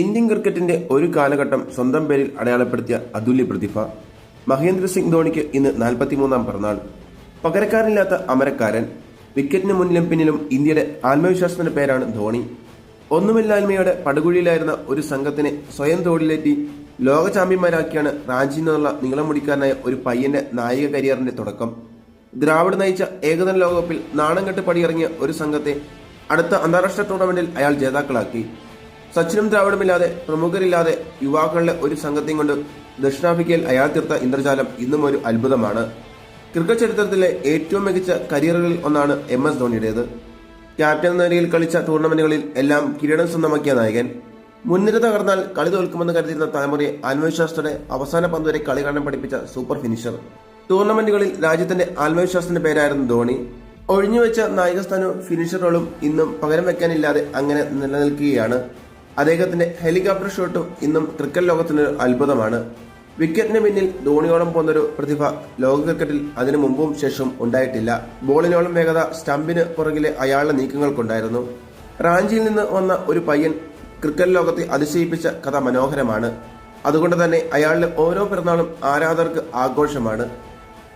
Indian ക്രിക്കറ്റിന്റെ ഒരു കാലഘട്ടം സ്വന്തം പേരിൽ അടയാളപ്പെടുത്തിയ അതുല്യ പ്രതിഭ മഹേന്ദ്ര സിംഗ് ധോണിക്ക് ഇന്ന് നാൽപ്പത്തിമൂന്നാം പിറന്നാൾ. പകരക്കാരനില്ലാത്ത അമരക്കാരൻ വിക്കറ്റിന് മുന്നിലും പിന്നിലും ഇന്ത്യയുടെ ആത്മവിശ്വാസത്തിന്റെ പേരാണ് ധോണി. ഒന്നുമില്ലായ്മയോടെ പടുകുഴിയിലായിരുന്ന ഒരു സംഘത്തിനെ സ്വയം തോടിലേറ്റി ലോക ചാമ്പ്യന്മാരാക്കിയാണ് റാഞ്ചിയിൽ നിന്നുള്ള നീളമുടിക്കാരനായ ഒരു പയ്യന്റെ നായിക കരിയറിന്റെ തുടക്കം. ദ്രാവിഡ് നയിച്ച ഏകദിന ലോകകപ്പിൽ നാണം കെട്ട് പടിയിറങ്ങിയ ഒരു സംഘത്തെ അടുത്ത അന്താരാഷ്ട്ര ടൂർണമെന്റിൽ അയാൾ ജേതാക്കളാക്കി. സച്ചിനും ദ്രാവിഡുമില്ലാതെ പ്രമുഖരില്ലാതെ യുവാക്കളുടെ ഒരു സംഘത്തെയും കൊണ്ട് ദക്ഷിണാഫ്രിക്കയിൽ അയാൾ തീർത്ത ഇന്ദ്രജാലം ഇന്നും ഒരു അത്ഭുതമാണ്. ക്രിക്കറ്റ് ചരിത്രത്തിലെ ഏറ്റവും മികച്ച കരിയറുകളിൽ ഒന്നാണ് എം എസ് ധോണിയുടേത്. ക്യാപ്റ്റൻ നിലയിൽ കളിച്ച ടൂർണമെന്റുകളിൽ എല്ലാം കിരീടം സ്വന്തമാക്കിയ നായകൻ. മുൻനിര തകർന്നാൽ കളി തോൽക്കുമെന്ന് കരുതിയിരുന്ന തലമുറയെ ആത്മവിശ്വാസത്തോടെ അവസാന പന്ത് വരെ കളി കാണാൻ പഠിപ്പിച്ച സൂപ്പർ ഫിനിഷർ. ടൂർണമെന്റുകളിൽ രാജ്യത്തിന്റെ ആത്മവിശ്വാസത്തിന്റെ പേരായിരുന്നു ധോണി. ഒഴിഞ്ഞുവെച്ച നായകസ്ഥാനവും ഫിനിഷർ റോളും ഇന്നും പകരം വെക്കാനില്ലാതെ അങ്ങനെ നിലനിൽക്കുകയാണ്. അദ്ദേഹത്തിന്റെ ഹെലികോപ്റ്റർ ഷോട്ടും ഇന്നും ക്രിക്കറ്റ് ലോകത്തിന് അത്ഭുതമാണ്. വിക്കറ്റിന് പിന്നിൽ ധോണിയോളം പോന്നൊരു പ്രതിഭ ലോക ക്രിക്കറ്റിൽ അതിനു മുമ്പും ശേഷവും ഉണ്ടായിട്ടില്ല. ബോളിനോളം വേഗത സ്റ്റമ്പിന് പുറകിലെ അയാളുടെ നീക്കങ്ങൾക്കുണ്ടായിരുന്നു. റാഞ്ചിയിൽ നിന്ന് വന്ന ഒരു പയ്യൻ ക്രിക്കറ്റ് ലോകത്തെ അതിശയിപ്പിച്ച കഥ മനോഹരമാണ്. അതുകൊണ്ട് തന്നെ അയാളുടെ ഓരോ പിറന്നാളും ആരാധകർക്ക് ആഘോഷമാണ്.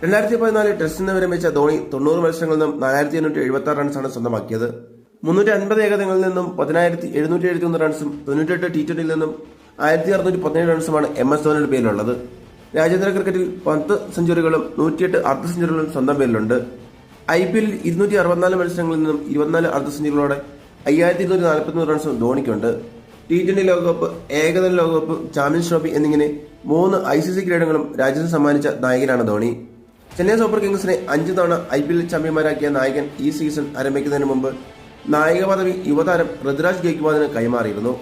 രണ്ടായിരത്തി പതിനാല് ടെസ്റ്റിൽ നിന്ന് വിരമിച്ച ധോണി തൊണ്ണൂറ് മത്സരങ്ങളിൽ നിന്നും നാലായിരത്തി എണ്ണൂറ്റി എഴുപത്തി ആറ് റൺസാണ് സ്വന്തമാക്കിയത്. മുന്നൂറ്റി അൻപത് ഏകദിനങ്ങളിൽ നിന്നും പതിനായിരത്തി എഴുന്നൂറ്റി എഴുപത്തി ഒന്ന് റൺസും തൊണ്ണൂറ്റെട്ട് ടി ട്വന്റിയിൽ നിന്നും ആയിരത്തി അറുന്നൂറ്റി പതിനേഴ് റൺസുമാണ് എം എസ് ധോണിയുടെ പേരിലുള്ളത്. രാജ്യാന്തര ക്രിക്കറ്റിൽ പത്ത് സെഞ്ചുറികളും നൂറ്റിയെട്ട് അർദ്ധ സെഞ്ചുറികളും സ്വന്തം പേരിലുണ്ട്. ഐ പി എല്ലിൽ ഇരുന്നൂറ്റി അറുപത്തിനാല് മത്സരങ്ങളിൽ നിന്നും ഇരുപത്തിനാല് അർദ്ധ സെഞ്ചുറികളോടെ അയ്യായിരത്തി ഇരുന്നൂറ്റി നാൽപ്പത്തിമൂന്ന് റൺസും ധോണിക്കുണ്ട്. ടി ട്വന്റി ലോകകപ്പ് ഏകദിന ലോകകപ്പ് ചാമ്പ്യൻസ് ട്രോഫി എന്നിങ്ങനെ മൂന്ന് ഐ സി സി കിരീടങ്ങളും രാജ്യത്തിന് സമ്മാനിച്ച നായകനാണ് ധോണി. ചെന്നൈ സൂപ്പർ കിങ്സിനെ അഞ്ച് തവണ ഐ പി എൽ ചാമ്പ്യന്മാരാക്കിയ നായകൻ ഈ സീസൺ ആരംഭിക്കുന്നതിന് മുമ്പ് നായിക പദവി യുവതാരം ഋതുരാജ് ഗെയ്ക്വാദിന് കൈമാറിയിരുന്നു.